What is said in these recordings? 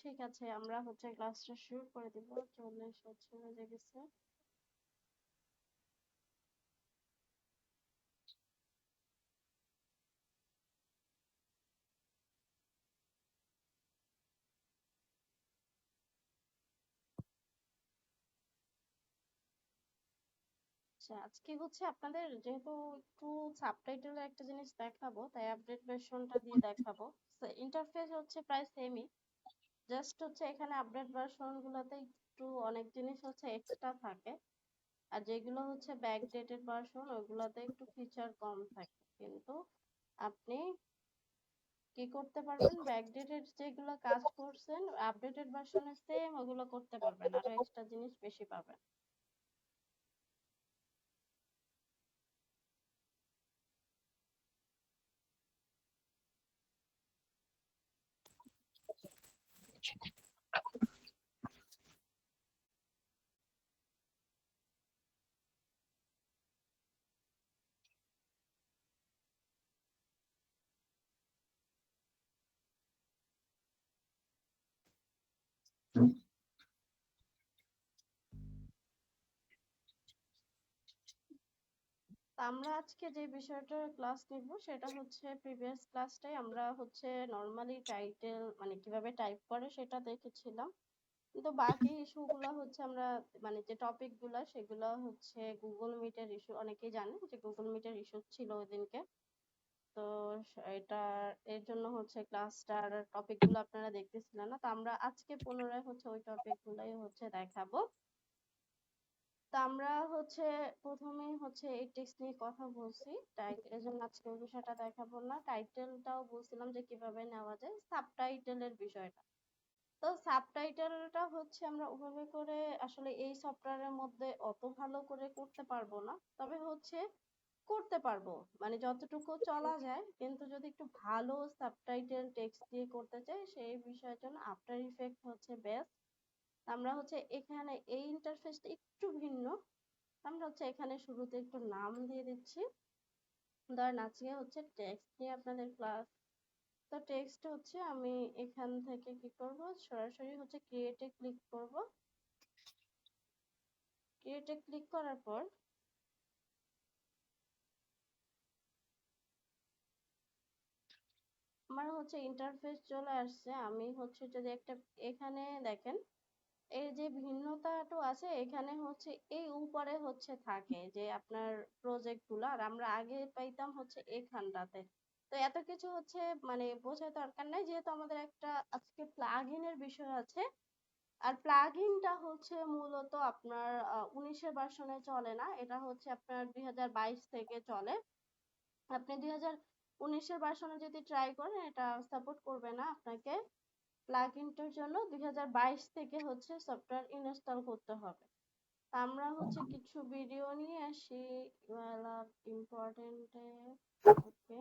ঠিক আছে, আমরা হচ্ছে ক্লাসটা শুরু করে দিব। চল্লিশ হচ্ছে বেজে গেছে। আচ্ছা আজকে হচ্ছে আপনাদের যেহেতু একটু সাবটাইটেলের একটা জিনিস দেখাবো, তাই আপডেট ভার্সনটা দিয়ে দেখাবো। ইন্টারফেস হচ্ছে প্রায় সেমই জাস্ট হচ্ছে এখানে আপডেট ভার্সন গুলোতে একটু অনেক জিনিস হচ্ছে এক্সট্রা থাকে। আর যেগুলো হচ্ছে ব্যাকডেটেড ভার্সন ওগুলোতে একটু ফিচার কম থাকে। কিন্তু আপনি কি করতে পারবেন? ব্যাকডেটেড যেগুলো কাজ করছেন আপডেটেড ভার্সনে সেম ওগুলো করতে পারবেন। আরও এক্সট্রা জিনিস বেশি পাবেন। 음. আমরা আজকে যে বিষয়টার ক্লাস নিব সেটা হচ্ছে প্রিভিয়াস ক্লাসটাই আমরা হচ্ছে নর্মালি টাইটেল মানে কীভাবে টাইপ করে সেটা দেখেছিলাম। কিন্তু বাকি ইস্যুগুলো হচ্ছে আমরা মানে যে টপিকগুলা সেগুলো হচ্ছে গুগল মিটের ইস্যু অনেকেই জানেন যে গুগল মিটের ইস্যু ছিল ওই দিনকে তো এটা এর জন্য হচ্ছে ক্লাসটার টপিকগুলো আপনারা দেখতেছিলেন না। তো আমরা আজকে পুনরায় হচ্ছে ওই টপিক গুলাই হচ্ছে দেখাবো। তা আমরা হচ্ছে প্রথমেই হচ্ছে এই টেক্সট নিয়ে কথা বলছি। এর জন্য আজকে বিষয়টা দেখাবো না। টাইটেলটাও বলছিলাম যে কীভাবে নেওয়া যায়। সাবটাইটেলের বিষয়টা। তো সাবটাইটেলটা হচ্ছে আমরা ওভাবে করে আসলে এই সফটওয়্যারের মধ্যে অত ভালো করে করতে পারব না। তবে হচ্ছে করতে পারব। মানে যতটুকু চলা যায়, কিন্তু যদি একটু ভালো সাবটাইটেল টেক্সট দিয়ে করতে চাই, সেই বিষয়ের জন্য আফটার ইফেক্ট হচ্ছে বেস্ট আমরা হচ্ছে এখানে এই ইন্টারফেসটা একটু ভিন্ন। আমরা হচ্ছে এখানে শুরুতে একটু নাম দিয়ে দিচ্ছি। ধরেন আজকে হচ্ছে টেক্সট নিয়ে আপনাদের ক্লাস তো টেক্সট হচ্ছে আমি এখান থেকে কি করব? সরাসরি হচ্ছে ক্রিয়েটে ক্লিক করব। ক্রিয়েটে ক্লিক করার পর আমার হচ্ছে ইন্টারফেস চলে আসছে। আমি হচ্ছে যদি একটা, এখানে দেখেন এই যে ভিন্নতাটা আছে, এখানে হচ্ছে, এই উপরে হচ্ছে থাকে যে আপনার প্রজেক্টগুলো, আর আমরা আগে পাইতাম হচ্ছে এখানটাতে। তো এত কিছু হচ্ছে মানে বোঝার দরকার নাই, যেহেতু আমাদের একটা আজকে প্লাগইনের বিষয় আছে। আর প্লাগইনটা হচ্ছে মূলত আপনার উনিশের ভার্সনে চলে না, এটা হচ্ছে আপনার দুই হাজার বাইশ থেকে চলে। আপনি দুই হাজার উনিশের ভার্সনে যদি ট্রাই করেন, এটা সাপোর্ট করবে না আপনাকে। প্লাগইনটার জন্য দুই থেকে হচ্ছে সফটওয়্যার ইনস্টল করতে হবে। আমরা হচ্ছে কিছু ভিডিও নিয়ে আসি ইম্পর্টেন্ট ওকে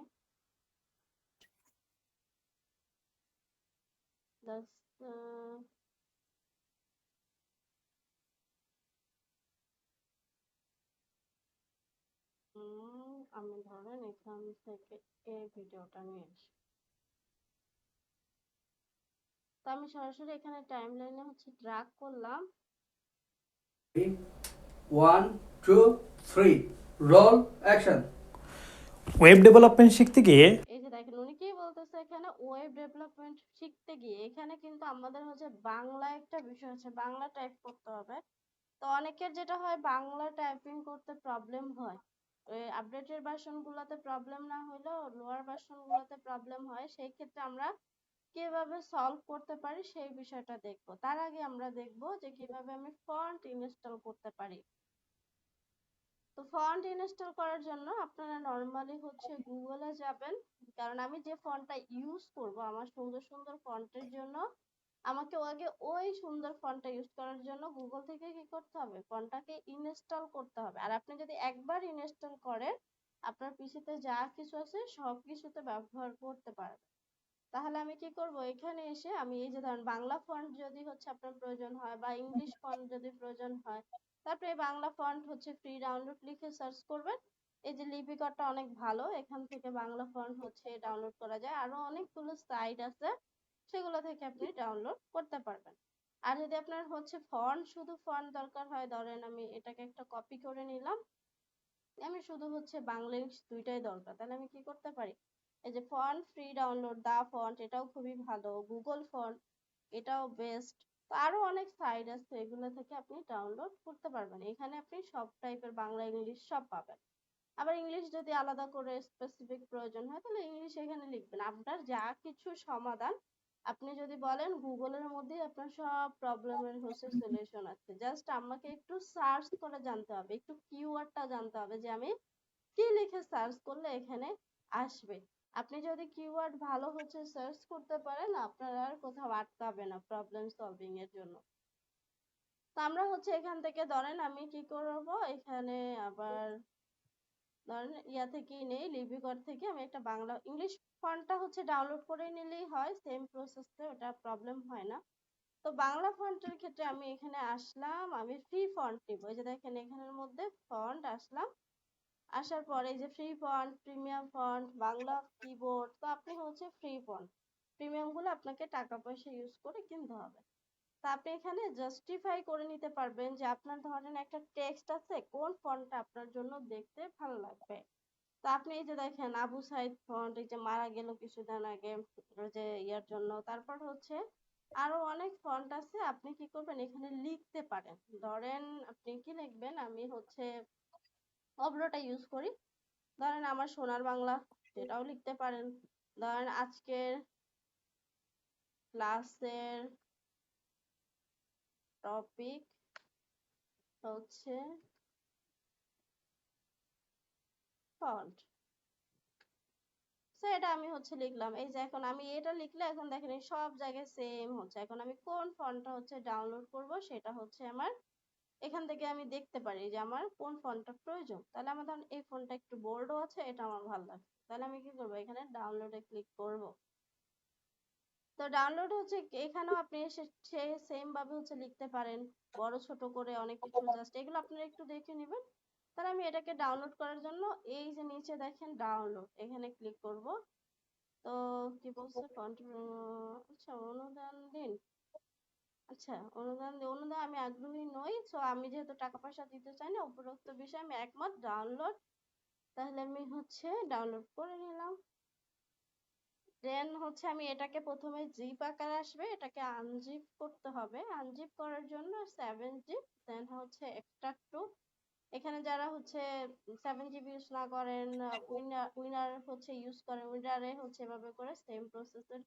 আমি ধরেন এখান থেকে এই ভিডিওটা নিয়ে আসি। তো আমি সরাসরি এখানে টাইমলাইনে হচ্ছে ড্রাগ করলাম। One two three roll action web development শিখতে গিয়ে এই যে দেখেন উনি কি বলতেছে এখানে? ওয়েব ডেভেলপমেন্ট শিখতে গিয়ে এখানে কিন্তু আমাদের হচ্ছে বাংলা একটা বিষয় আছে বাংলা টাইপ করতে হবে। তো অনেকের যেটা হয় বাংলা টাইপিং করতে প্রবলেম হয়। আপডেটেড ভার্সন গুলাতে প্রবলেম না হলেও লোয়ার ভার্সন গুলাতে প্রবলেম হয়। সেই ক্ষেত্রে আমরা কীভাবে সলভ করতে পারি সেই বিষয়টা দেখব। তার আগে আমরা দেখব যে কীভাবে আমি ফন্ট ইনস্টল করতে পারি। তো ফন্ট ইনস্টল করার জন্য আপনারা নর্মালি হচ্ছে গুগলে যাবেন, কারণ আমি যে ফন্টটা ইউজ করব, আমার সুন্দর সুন্দর ফন্টের জন্য, আমাকে আগে ওই সুন্দর ফন্টটা ইউজ করার জন্য গুগল থেকে কি করতে হবে? ফন্টটাকে ইনস্টল করতে হবে। আর আপনি যদি একবার ইনস্টল করেন, আপনার পিসিতে যা কিছু আছে সব কিছুতে ব্যবহার করতে পারবেন। তাহলে আমি কি করব? এখানে এসে আমি এই যে ধরেন বাংলা ফন্ট যদি হচ্ছে আপনার প্রয়োজন হয় বা ইংলিশ ফন্ট যদি প্রয়োজন হয়, তারপরে বাংলা ফন্ট হচ্ছে ফ্রি ডাউনলোড লিখে সার্চ করবেন। এই যে লিপিকরটা অনেক ভালো, এখান থেকে বাংলা ফন্ট হচ্ছে ডাউনলোড করা যায়। আরও অনেকগুলো সাইট আছে, সেগুলো থেকে আপনি ডাউনলোড করতে পারবেন। আর যদি আপনার হচ্ছে ফন্ট শুধু ফন্ট দরকার হয়, ধরেন আমি এটাকে একটা কপি করে নিলাম। আমি শুধু হচ্ছে বাংলা ইংলিশ দুইটাই দরকার, তাহলে আমি কি করতে পারি? এই যে font free download the font এটাও খুবই ভালো। গুগল ফন্ট এটাও বেস্ট তো আরও অনেক সাইট আছে, এগুলো থেকে আপনি ডাউনলোড করতে পারবেন। এখানে আপনি সব টাইপের বাংলা ইংলিশ সব পাবেন। আবার ইংলিশ যদি আলাদা করে স্পেসিফিক প্রয়োজন হয়, তাহলে ইংলিশ এখানে লিখবেন। আপনার যা কিছু সমাধান, আপনি যদি বলেন গুগলের মধ্যেই আপনার সব প্রবলেমের হচ্ছে সলিউশন আছে। জাস্ট আমাকে একটু সার্চ করে জানতে হবে, একটু কিওয়ার্ডটা জানতে হবে যে আমি কি লিখে সার্চ করলে এখানে আসবে। আপনি যদি কিওয়ার্ড ভালো হচ্ছে সার্চ করতে পারেন, আপনার আর কোথাও আটকাবে না প্রবলেম সলভিং এর জন্য। তো আমরা হচ্ছে এখান থেকে ধরেন আমি কি করব? এখানে আবার ধরেন ইয়া থেকেই নেই লিপিকর থেকে আমি একটা বাংলা ইংলিশ ফন্টটা হচ্ছে ডাউনলোড করে নিলেই হয় সেম প্রসেসে ওটা প্রবলেম হয় না। তো বাংলা ফন্টের ক্ষেত্রে আমি এখানে আসলাম, আমি ফ্রি ফন্ট নিব। এই যে দেখেন এখানের মধ্যে ফন্ট আসলাম। আসার পরে যে free font premium font Bangla keyboard তো আপনি হচ্ছে ফ্রি ফন্ট প্রিমিয়ামগুলো আপনাকে টাকা পয়সা ইউজ করে কিনতে হবে। তা আপনি এখানে জাস্টিফাই করে নিতে পারবেন যে আপনার ধরেন একটা টেক্সট আছে, কোন ফন্টটা আপনার জন্য দেখতে ভালো লাগবে। তো আপনি এই যে দেখেন আবু সাইদ ফন্ট এই যে মারা গেল কিছুদিন আগে যে ইয়ার জন্য। তারপর হচ্ছে আরও অনেক ফন্ট আছে, আপনি কি করবেন? এখানে লিখতে পারেন। ধরেন আপনি কি লিখবেন? আমি হচ্ছে অব্রটা ইউজ করি। ধরেন আমার সোনার বাংলা, সেটাও লিখতে পারেন। ধরেন আজকের ক্লাসের টপিক হচ্ছে ফন্ট তো এটা আমি হচ্ছে লিখলাম। এই যে এখন আমি এটা লিখলে এখন দেখেন সব জায়গায় সেম হচ্ছে। এখন আমি কোন ফন্টটা হচ্ছে ডাউনলোড করব, সেটা হচ্ছে আমার এখান থেকে আমি দেখতে পারি যে আমার কোন ফন্টটা প্রয়োজন। তাহলে আমার ধরেন এই ফন্টটা একটু বোল্ডও আছে, এটা আমার ভালো লাগে তাহলে আমি কি করব? এখানে ডাউনলোডে ক্লিক করব। তো ডাউনলোড হচ্ছে এখানেও আপনি সেম ভাবে হচ্ছে লিখতে পারেন। বড়, ছোট করে অনেক কিছু জাস্ট এগুলো আপনারা একটু দেখে নেবেন। তাহলে আমি এটাকে ডাউনলোড করার জন্য এই যে নিচে দেখেন ডাউনলোড এখানে ক্লিক করব। তো কি বলছে? ফন্ট আচ্ছা অনুদান দিন। আচ্ছা অনুদান অনুদান আমি আগ্রহী নই তো আমি যেহেতু টাকা পয়সা দিতে চাই না, উপরোক্ত বিষয়ে আমি একমত ডাউনলোড তাহলে আমি হচ্ছে ডাউনলোড করে নিলাম। দেন হচ্ছে আমি এটাকে প্রথমে জিপ আকারে আসবে, এটাকে আনজিপ করতে হবে। আনজিপ করার জন্য সেভেন জিপ দেন হচ্ছে এক্সট্রাক্ট টু এখানে যারা হচ্ছে সেভেন জিবি ইউজ না করেন উইনার উইনার হচ্ছে ইউজ করেন উইনারে হচ্ছে এভাবে করে সেম প্রসেসের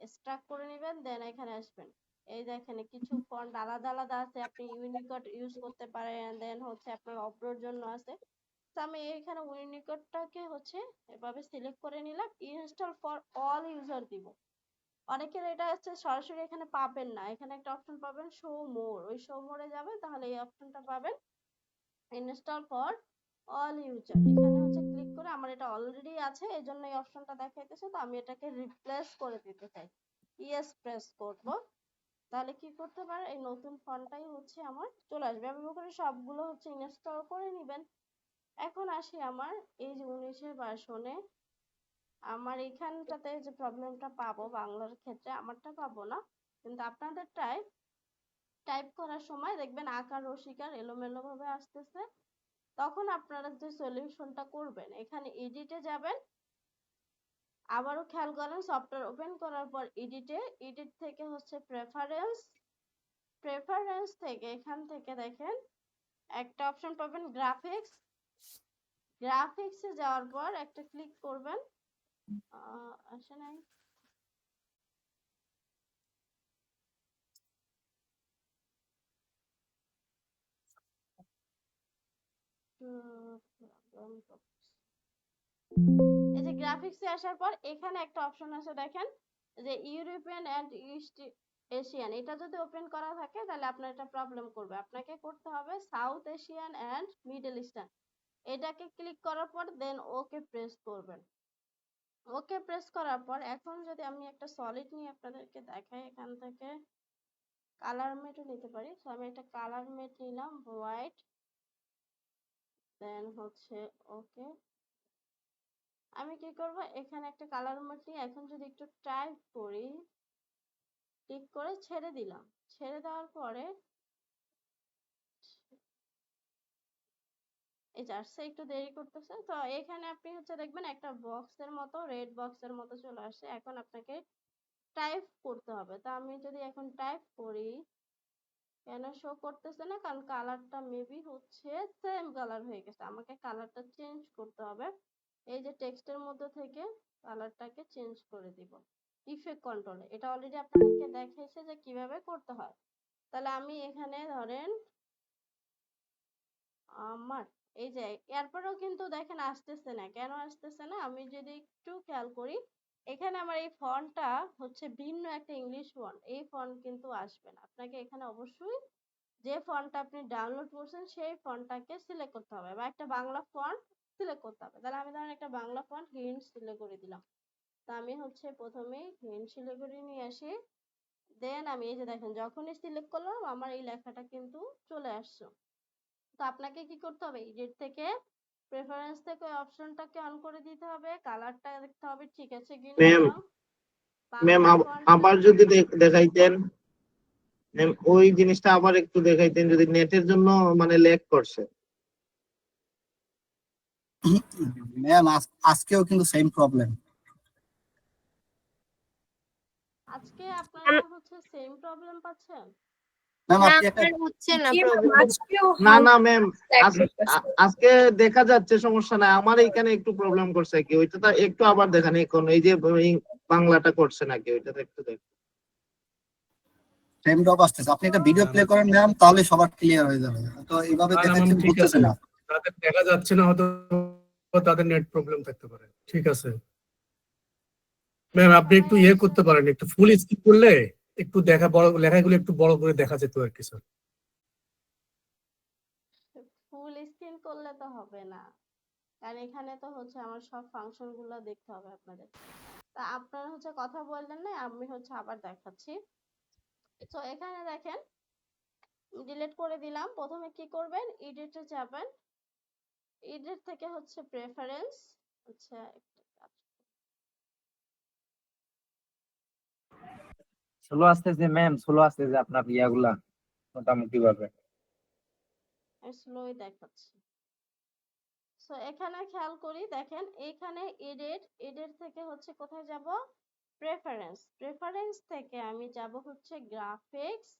এক্সট্রাক্ট করে নেবেন দেন এখানে আসবেন। এই দেখেন কিছু ফন্ট আলাদা আলাদা আছে, আপনি ইউনিকোড ইউজ করতে পারেন দেন হচ্ছে আপনার অব্রোর জন্য আছে। তো আমি এখানে ইউনিকোডটাকে হচ্ছে এভাবে সিলেক্ট করে নিলাম ইনস্টল ফর অল ইউজার দিব। অনেকের এটা হচ্ছে সরাসরি এখানে পাবেন না, এখানে একটা অপশন পাবেন শো মোর ওই শো মোরে যাবেন, তাহলে এই অপশনটা পাবেন ইনস্টল ফর অল ইউজার এখানে হচ্ছে ক্লিক করে আমার এটা অলরেডি আছে, এই জন্য এই অপশনটা দেখাইতেছে, তো আমি এটাকে রিপ্লেস করে দিতে চাই। ইয়েস প্রেস করব। তাহলে কি করতে পারে? এই নতুন ফন্টটাই হচ্ছে আমার চলে আসবে। আমি করে সবগুলো হচ্ছে ইনস্টল করে নেবেন। এখন আসি আমার, এই যে উনিশের ভার্সনে আমার এখানটাতে যে প্রবলেমটা পাবো বাংলার ক্ষেত্রে, আমারটা পাবো না। কিন্তু আপনাদেরটাই টাইপ করার সময় দেখবেন আকার রসিকার এলোমেলো ভাবে আসতেছে। তখন আপনারা যে সলিউশনটা করবেন, এখানে এডিটে যাবেন আবারও খেয়াল করেন সফটওয়্যার ওপেন করার পর এডিটে এডিট থেকে হচ্ছে প্রেফারেন্স প্রেফারেন্স থেকে এখান থেকে দেখেন, একটা অপশন পাবেন গ্রাফিক্স গ্রাফিক্সে যাওয়ার পর একটা ক্লিক করবেন আসে নাই। এই যে গ্রাফিক্সে আসার পর এখানে একটা অপশন আছে দেখেন, যে ইউরোপিয়ান অ্যান্ড ইস্ট এশিয়ান এটা যদি ওপেন করা থাকে তাহলে আপনার এটা প্রবলেম করবে। আপনাকে করতে হবে South Asian and Middle Eastern এটাকে ক্লিক করার পর দেন ওকে প্রেস করবেন। ওকে প্রেস করার পর এখন যদি আমি একটা সলিড নিয়ে আপনাদেরকে দেখাই এখান থেকে কালার মেটও নিতে পারি। তো আমি একটা কালার মেট নিলাম হোয়াইট দেন হচ্ছে ওকে আমি কি করব? এখানে একটা কালার নিয়ে এখন যদি একটু টাইপ করি ক্লিক করে ছেড়ে দিলাম। ছেড়ে দেওয়ার পরে এই যে আসছে, একটু দেরি করতেছে। তো এখানে আপনি হচ্ছে দেখবেন একটা বক্সের মতো রেড বক্সের মতো চলে আসছে এখন আপনাকে টাইপ করতে হবে। তো আমি যদি এখন টাইপ করি, কেন শো করতেছে না? কারণ কালারটা মেবি হচ্ছে সেম কালার হয়ে গেছে। আমাকে কালারটা চেঞ্জ করতে হবে। এই যে টেক্সটের মধ্যে থেকে কালারটাকে চেঞ্জ করে দিব। ইফেক্ট কন্ট্রোলে এটা অলরেডি আপনাদেরকে দেখিয়েছে যে কীভাবে করতে হয়। তাহলে আমি এখানে ধরেন আমার, এই যে এরপরেও কিন্তু দেখেন আসতেছে না। কেন আসতেছে না? আমি যদি একটু খেয়াল করি, এখানে আমার এই ফন্টটা হচ্ছে ভিন্ন একটা ইংলিশ ফন্ট এই ফন্ট কিন্তু আসবে না। আপনাকে এখানে অবশ্যই যে ফন্টটা আপনি ডাউনলোড করছেন, সেই ফন্টটাকে সিলেক্ট করতে হবে বা একটা বাংলা ফন্ট সিলেক্ট করতে হবে। তাহলে আমি ধরেন একটা বাংলা ফন্ট গ্রিন সিলেক্ট করে দিলাম। তা আমি হচ্ছে প্রথমে গ্রিন সিলেক্ট করে নিয়ে আসি। দেন আমি এই যে দেখেন যখনই সিলেক্ট করলাম আমার এই লেখাটা কিন্তু চলে আসছে। তো আপনাকে কি করতে হবে? এডিট থেকে প্রেফারেন্স থেকে ওই অপশনটাকে অন করে দিতে হবে। কালারটা দেখতে হবে ঠিক আছে কি Ma'am, ম্যাম আবার যদি দেখাইতেন। ম্যাম ওই জিনিসটা আবার একটু দেখাইতেন যদি নেটের জন্য মানে ল্যাগ করছে। ম্যাম আজকেও কিন্তু সেম প্রবলেম আজকে আপনারা হচ্ছে সেম প্রবলেম পাচ্ছেন? না না না ম্যাম আজকে দেখা যাচ্ছে সমস্যা নাই। আমার এখানে একটু প্রবলেম করছে কি ওইটা তো একটু আবার দেখান এখন এই যে এই বাংলাটা করছে নাকি ওইটা তো একটু দেখ সেম ড্রপ আসতেছে। আপনি একটা ভিডিও প্লে করেন ম্যাম তাহলে সবার ক্লিয়ার হয়ে যাবে। তো এইভাবে দেখাচ্ছেন ঠিক বুঝতেছে না। তাদের দেখা যাচ্ছে না, হয়তো তাদের নেট প্রবলেম থাকতে পারে। ঠিক আছে? ম্যাম আপনি একটু ইয়ে করতে পারেন, একটু ফুল স্কিপ করলে একটু দেখা বড়, লেখাগুলো একটু বড় করে দেখা যেত আর কি স্যার ফুল স্ক্রিন করলে তো হবে না। কারণ এখানে তো হচ্ছে আমার সব ফাংশনগুলো দেখতে হবে আপনাদের। তা আপনারা হচ্ছে কথা বললেন না, আমি হচ্ছে আবার দেখাচ্ছি। তো এখানে দেখেন ডিলিট করে দিলাম। প্রথমে কি করবেন? এডিটে যাবেন। এডিট থেকে হচ্ছে প্রেফারেন্স আচ্ছা একটা কাজ। স্লো আসতেছে ম্যাম স্লো আসতেছে আপনার ইয়াগুলা মোটামুটি ভাবে স্লোই দেখাচ্ছি। সো এখানে খেয়াল করি দেখেন এখানে এডিট এডিট থেকে হচ্ছে কোথায় যাব? প্রেফারেন্স প্রেফারেন্স থেকে আমি যাব হচ্ছে গ্রাফিক্স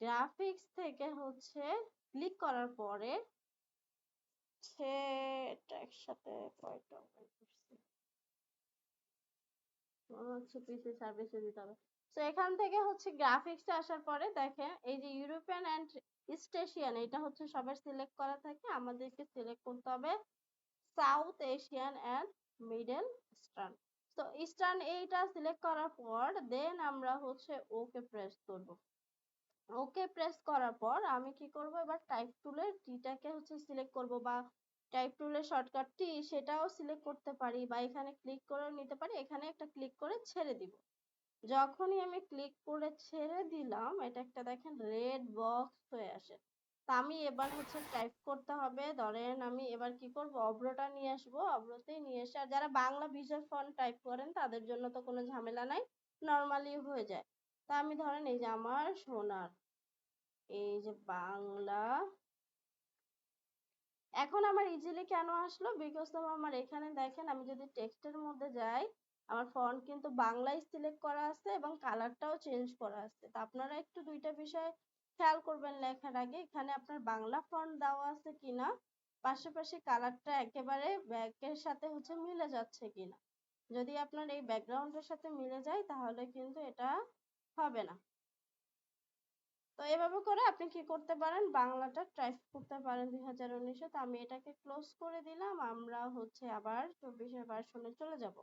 গ্রাফিক্স থেকে হচ্ছে ক্লিক করার পরে সে এটা একসাথে কয়টা open করছি? হচ্ছে তো এখান থেকে হচ্ছে গ্রাফিক্সে আসার পরে দেখেন, এই যে ইউরোপিয়ান অ্যান্ড স্টেশিয়ান এটা হচ্ছে সবার সিলেক্ট করা থাকে। আমাদেরকে সিলেক্ট করতে হবে South Asian and Middle Eastern তো ইস্টার্ন এইটা সিলেক্ট করার পর দেন আমরা হচ্ছে ওকে প্রেস করব। ওকে প্রেস করার পর আমি কি করব? এবার টাইপ টুলের টিটাকে হচ্ছে সিলেক্ট করব বা টাইপ টুলের শর্টকাট টি সেটাও সিলেক্ট করতে পারি বা এখানে ক্লিক করেও নিতে পারি। এখানে একটা ক্লিক করে ছেড়ে দিব। যখনই আমি ক্লিক করে ছেড়ে দিলাম, এটা একটা দেখেন রেড বক্স হয়ে আসে। তা আমি এবার হচ্ছে টাইপ করতে হবে। ধরেন আমি এবার কি করব? অব্রটা নিয়ে আসব। অব্রতেই নিয়ে এসে, আর যারা বাংলা বিজয় ফন্ট টাইপ করেন, তাদের জন্য তো কোনো ঝামেলা নাই। নর্মালি হয়ে যায়। তা আমি ধরেন এই যে আমার সোনার এই যে বাংলা। এখন আমার ইজিলি কেন আসলো? বিকজ আমার এখানে দেখেন, আমি যদি টেক্সটের মধ্যে যাই, আমার ফন্ট কিন্তু বাংলায় সিলেক্ট করা আছে এবং কালারটাও চেঞ্জ করা আছে। তো আপনারা একটু দুইটা বিষয় খেয়াল করবেন লেখার আগে, এখানে আপনার বাংলা ফন্ট দেওয়া আছে কিনা? পাশাপাশি কালারটা একেবারে ব্যাকের সাথে হচ্ছে মিলে যাচ্ছে কিনা? যদি আপনার এই ব্যাকগ্রাউন্ডের সাথে মিলে যায়, তাহলে কিন্তু এটা হবে না। তো এভাবে করে আপনি কি করতে পারেন? বাংলাটা টাইপ করতে পারেন দুই হাজার উনিশে। তো আমি এটাকে ক্লোজ করে দিলাম। আমরা হচ্ছে আবার চব্বিশের ভার্সনে চলে যাব।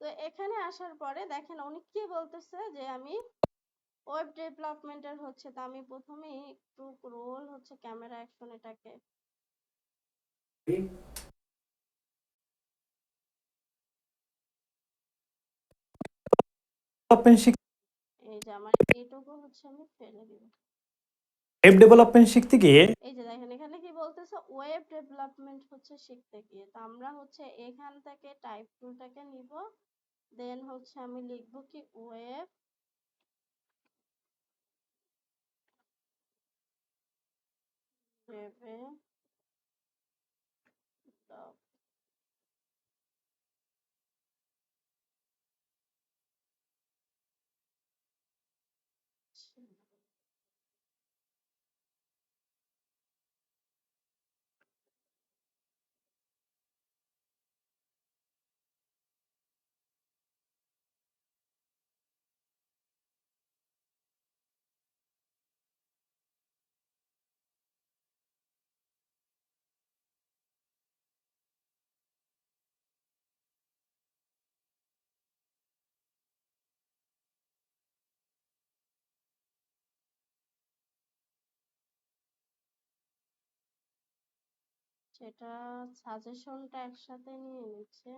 তো এখানে আসার পরে দেখেন উনি কি বলতেছে যে আমি ওয়েব ডেভেলপমেন্টের হচ্ছে, তো আমি প্রথমেই একটু রোল হচ্ছে ক্যামেরা অ্যাকশন এটাকে ডেভেলপমেন্ট আমার এইটুকু হচ্ছে আমি ফেলে দিব। ওয়েব ডেভেলপমেন্ট শিখতে গিয়ে? এই যে দেখেন এখানে কি বলতেছে? ওয়েব ডেভেলপমেন্ট হচ্ছে শিখতে গিয়ে। তো আমরা হচ্ছে এখান থেকে টাইপ টুলটাকে নিব। দেন হচ্ছে আমি লিখব কি ওয়েব ডেভেলপ সেটা সাজেশনটা একসাথে নিয়ে নিচ্ছে।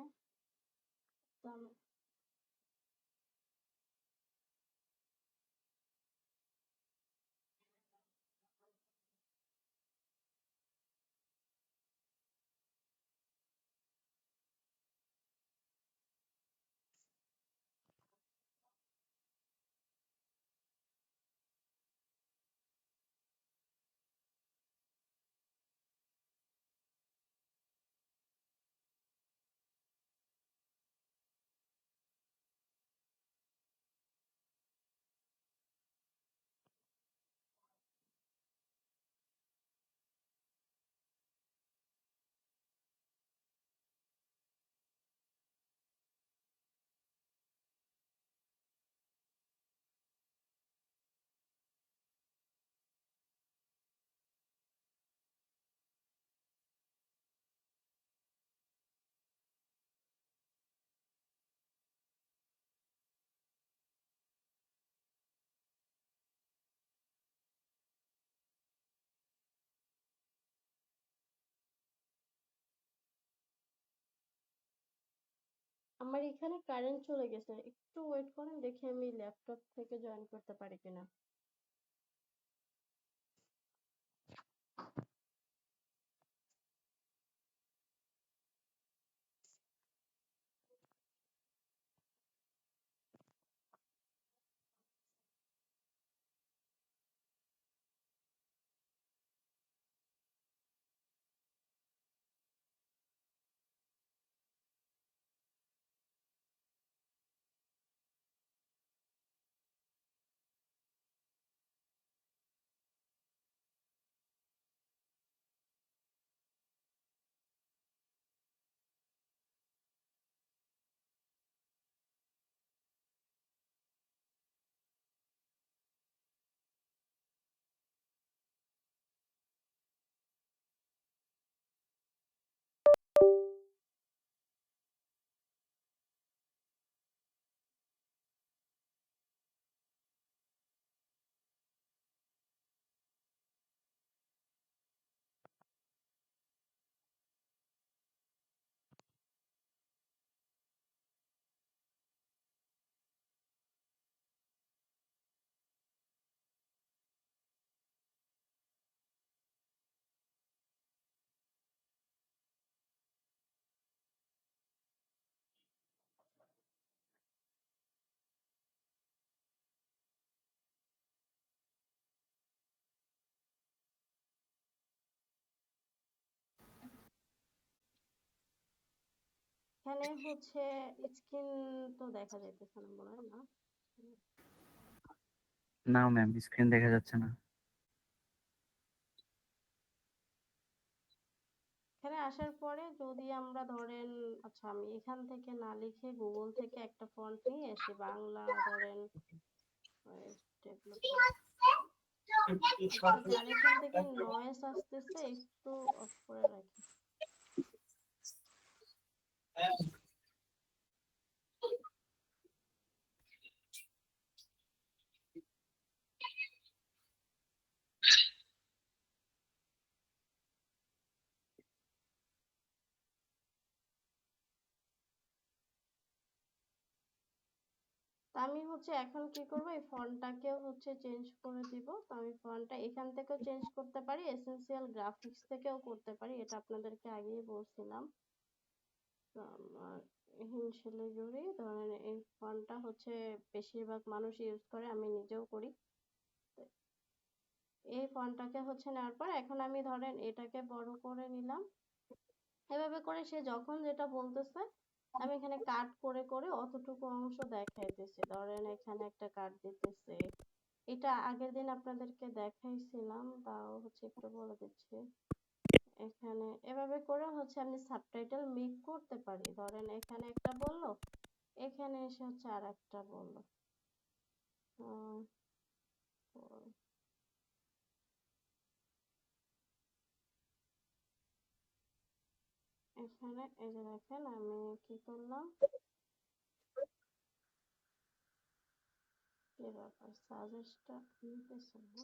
আমার এখানে কারেন্ট চলে গেছে। একটু ওয়েট করেন, দেখি আমি ল্যাপটপ থেকে জয়েন করতে পারি কিনা। এখানে হচ্ছে স্ক্রিন তো দেখা যাইতেছে না মনে হয় না? না ম্যাম স্ক্রিন দেখা যাচ্ছে না। এখানে আসার পরে যদি আমরা ধরেন আচ্ছা আমি এখান থেকে না লিখে গুগল থেকে একটা ফন্ট নিয়ে এসে বাংলা ধরেন আর এখান থেকে নয়েস আসতেছে একটু অফ করে রাখি। আমি হচ্ছে এখন কি করব? এই ফন্টটাকেও হচ্ছে চেঞ্জ করে দিব। তো আমি ফন্টটা এখান থেকেও চেঞ্জ করতে পারি। এসেনশিয়াল গ্রাফিক্স থেকেও করতে পারি। এটা আপনাদেরকে আগেই বলছিলাম। আমার শিলিগুড়ি ধরেন এই ফন্টটা হচ্ছে বেশিরভাগ মানুষ ইউজ করে, আমি নিজেও করি। এই ফন্টটাকে হচ্ছে নেওয়ার পর এখন আমি ধরেন এটাকে বড় করে নিলাম। এভাবে করে সে যখন যেটা বলতেছে, আমি এখানে কাট করে করে অতটুকু অংশ দেখাইতেছি। ধরেন এখানে একটা কাট দিতেছে। এটা আগের দিন আপনাদেরকে দেখাইছিলাম, তাও হচ্ছে একটু বলে দিচ্ছি। এখানে এভাবে করে হচ্ছে আমি সাবটাইটেল মেক করতে পারি। ধরেন এখানে একটা বলল, এখানে এসে হচ্ছে আর একটা বলল এখানে, এই যে দেখেন আমি কি করলাম? কি ব্যাপার? সাজেস্টটা নিতেছে না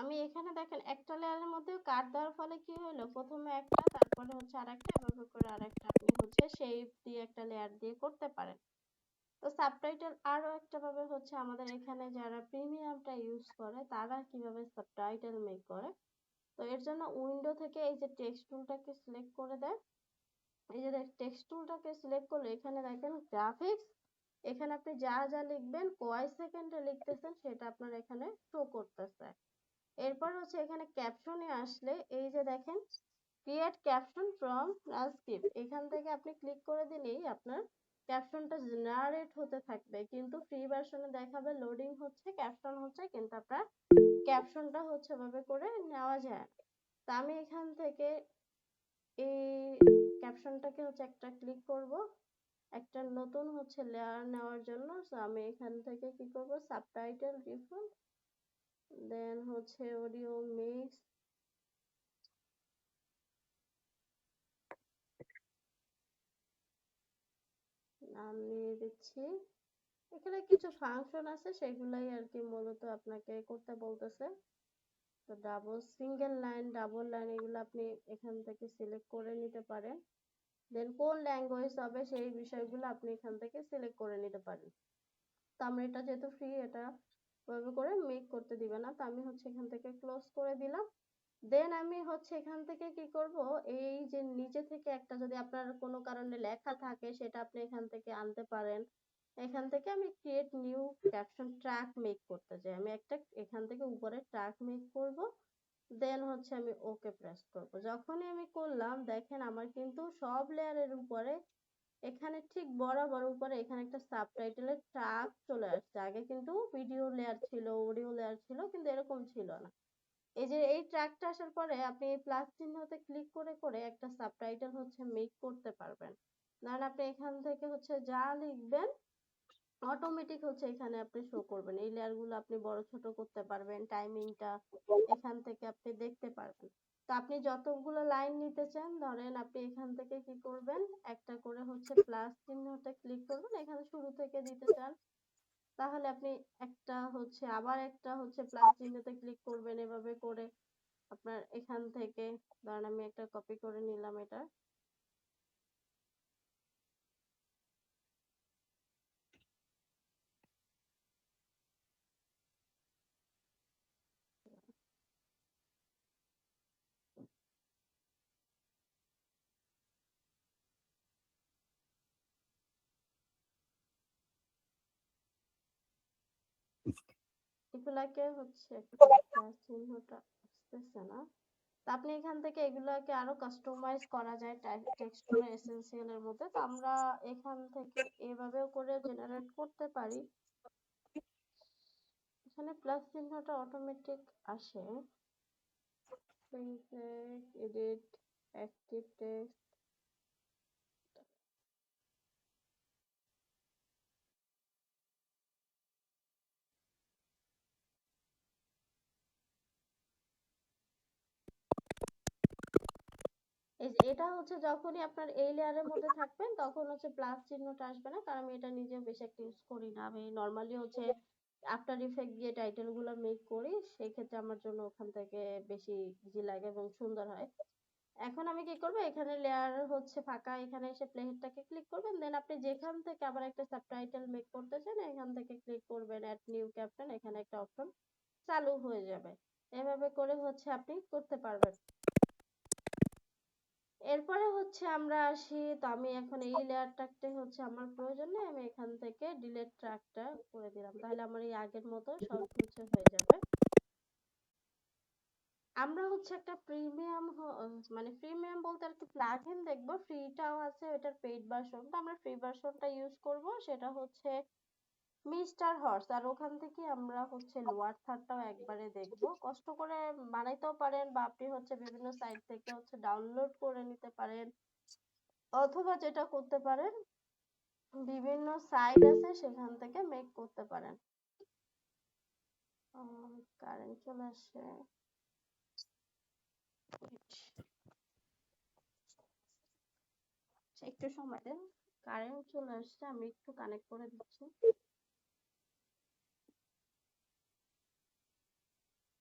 আমি এখানে দেখেন একটা লেয়ারের মধ্যে কাট দেওয়ার ফলে কি হলো? প্রথমে একটা, তারপরে হচ্ছে আরেকটা, এভাবে করে আরেকটা আপনি হচ্ছে শেপ দিয়ে একটা লেয়ার দিয়ে করতে পারেন। তো সাবটাইটেল আরও একটা ভাবে হচ্ছে আমাদের এখানে যারা প্রিমিয়ামটা ইউজ করে, তারা কীভাবে সাবটাইটেল মেক করে? তো এর জন্য উইন্ডো থেকে এই যে টেক্সট টুলটাকে সিলেক্ট করে দেয় এই যে টেক্সট টুলটাকে সিলেক্ট করলে এখানে দেখেন গ্রাফিক্স এখানে আপনি যা যা লিখবেন, কয় সেকেন্ডে লিখতেছেন সেটা আপনার এখানে শো করতেছে। এরপর হচ্ছে এখানে ক্যাপশনে আসলে এই যে দেখেন ক্রিয়েট ক্যাপশন ফ্রম ট্রান্সক্রিপ্ট এখান থেকে আপনি ক্লিক করে দিলেই আপনার ক্যাপশনটা জেনারেট হতে থাকবে। কিন্তু ফ্রি ভার্সনে দেখাবে লোডিং হচ্ছে ক্যাপশন হচ্ছে, কিন্তু আপনার ক্যাপশনটা হচ্ছে ভাবে করে নেওয়া যায় তা আমি এখান থেকে এই ক্যাপশনটাকে হচ্ছে একটা ক্লিক করব। একটা নতুন হচ্ছে লেয়ার নেওয়ার জন্য তো আমি এখান থেকে কি করব? সাবটাইটেল ডিফল্ট দেন হচ্ছে অডিও মিক্স নিয়ে দিচ্ছি। এখানে কিছু ফাংশন আছে, সেগুলাই আর কি মূলত আপনাকে করতে বলতেছে। তো double single line double line এগুলো আপনি এখান থেকে সিলেক্ট করে নিতে পারেন। দেন কোন ল্যাঙ্গুয়েজ হবে সেই বিষয়গুলো আপনি এখান থেকে সিলেক্ট করে নিতে পারেন। তো আমরা এটা যেহেতু ফ্রি এটা ওইভাবে করে মেক করতে দিবে না। তো আমি হচ্ছে এখান থেকে ক্লোজ করে দিলাম। দেন আমি হচ্ছে এখান থেকে কি করব? এই যে নিচে থেকে একটা যদি আপনার কোনো কারণে লেখা থাকে, সেটা আপনি এখান থেকে আনতে পারেন। এখান থেকে আমি create new caption track make করতে চাই আমি একটা এখান থেকে উপরে ট্র্যাক মেক করব। দেন হচ্ছে আমি ওকে প্রেস করব। যখনই আমি করলাম, দেখেন আমার কিন্তু সব লেয়ারের উপরে এখানে ঠিক বরাবর উপরে এখানে একটা সাবটাইটেলের ট্র্যাক চলে আসছে। আগে কিন্তু ভিডিও লেয়ার ছিল অডিও লেয়ার ছিল, কিন্তু এরকম ছিল না। এই যে এই ট্র্যাকটা আসার পরে আপনি এই প্লাস চিহ্নতে ক্লিক করে করে একটা সাবটাইটেল হচ্ছে মেক করতে পারবেন। ধরেন আপনি এখান থেকে হচ্ছে যা লিখবেন অটোমেটিক হচ্ছে এখানে আপনি শো করবেন। এই লেয়ারগুলো আপনি বড় ছোট করতে পারবেন টাইমিংটা এখান থেকে আপনি দেখতে পারবেন। তো আপনি যতগুলো লাইন নিতে চান, ধরেন আপনি এখান থেকে কি করবেন? একটা করে হচ্ছে প্লাস চিহ্নটা ক্লিক করবেন, এখানে শুরু থেকে দিতে চান। তাহলে আপনি একটা হচ্ছে, আবার একটা হচ্ছে প্লাস চিহ্নতে ক্লিক করবেন এভাবে করে। আপনার এখান থেকে, ধরেন আমি একটা কপি করে নিলাম এটা। এগুলাকে হচ্ছে চিহ্নটা আসতেছে না। তো আপনি এখান থেকে এগুলাকে আরও কাস্টমাইজ করা যায় টেক্সচার এসেনশিয়াল এর মধ্যে। তো আমরা এখান থেকে এভাবেও করে জেনারেট করতে পারি। এখানে প্লাস চিহ্নটা অটোমেটিক আসে। এডিট অ্যাক্টিভ টেক্সট এই যে, এটা হচ্ছে যখনই আপনার এই লেয়ারের মধ্যে থাকবেন, তখন হচ্ছে প্লাস চিহ্নটা আসবে না, কারণ আমি এটা নিজেও বেশি একটা ইউজ করি না। আমি নর্মালি হচ্ছে আফটার ইফেক্ট দিয়ে টাইটেলগুলো মেক করি সেই ক্ষেত্রে আমার জন্য ওখান থেকে বেশি ইজি লাগে এবং সুন্দর হয়। এখন আমি কি করব? এখানে লেয়ার হচ্ছে ফাঁকা, এখানে এসে প্লেহেডটাকে ক্লিক করবেন দেন আপনি যেখান থেকে আবার একটা সাবটাইটেল মেক করতে চান এখান থেকে ক্লিক করবেন অ্যাড নিউ ক্যাপশন এখানে একটা অপশন চালু হয়ে যাবে। এভাবে করে হচ্ছে আপনি করতে পারবেন। এরপরে হচ্ছে আমরা আসি, তো আমি এখন এই লেয়ারটাতে হচ্ছে আমার প্রয়োজন নেই আমি এখান থেকে ডিলেট ট্র্যাকটা করে দিলাম। তাহলে আমার এই আগের মতো সব কিছু হয়ে যাবে। আমরা হচ্ছে একটা প্রিমিয়াম মানে প্রিমিয়াম বলতে আর কি প্লাগইন দেখব। ফ্রিটাও আছে এটার পেইড ভার্সনটা আমরা ফ্রি ভার্সনটা ইউজ করব। সেটা হচ্ছে মিস্টার হর্স আর ওখান থেকে আমরা হচ্ছে লোয়ার থার্ডটাও একবারে দেখব। কষ্ট করে বানাইতেও পারেন বা আপনি হচ্ছে বিভিন্ন সাইট থেকে হচ্ছে ডাউনলোড করে নিতে পারেন অথবা যেটা করতে পারেন, বিভিন্ন সাইট আছে সেখান থেকে মেক করতে পারেন। কারেন্ট চলে আসে। একটু সময় দেন কারেন্ট চলে আসছে, আমি একটু কানেক্ট করে দিচ্ছি।